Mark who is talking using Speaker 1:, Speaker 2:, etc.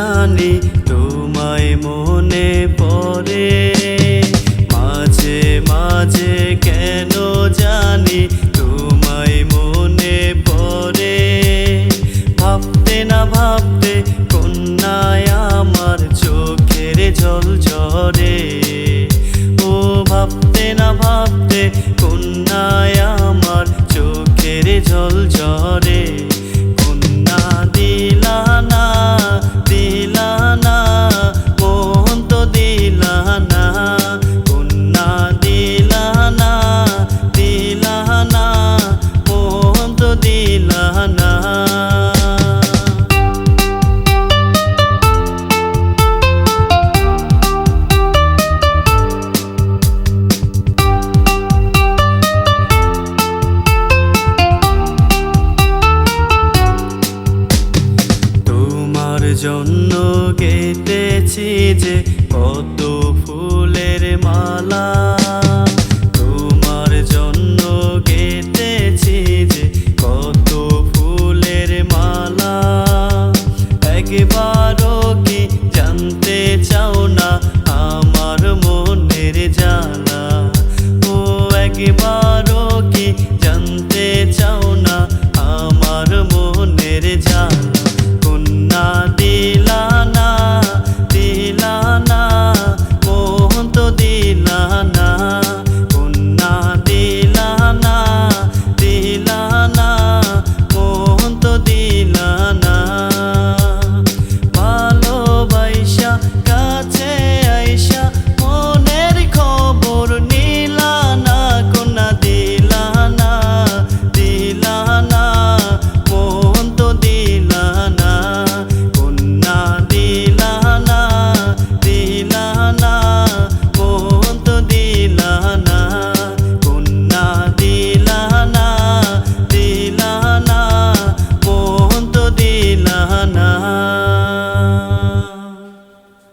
Speaker 1: জানি, তোমায় মনে পড়ে। মাঝে মাঝে কেন জানি, তোমায় মনে পড়ে। ভাবতে না ভাবতে কন্যায় আমার চোখের জল ঝরে। ও ভাবতে না ভাবতে কন্যায় আমার চোখের জল ঝরে। জন্য গেতেছি যে কত ফুলের মালা।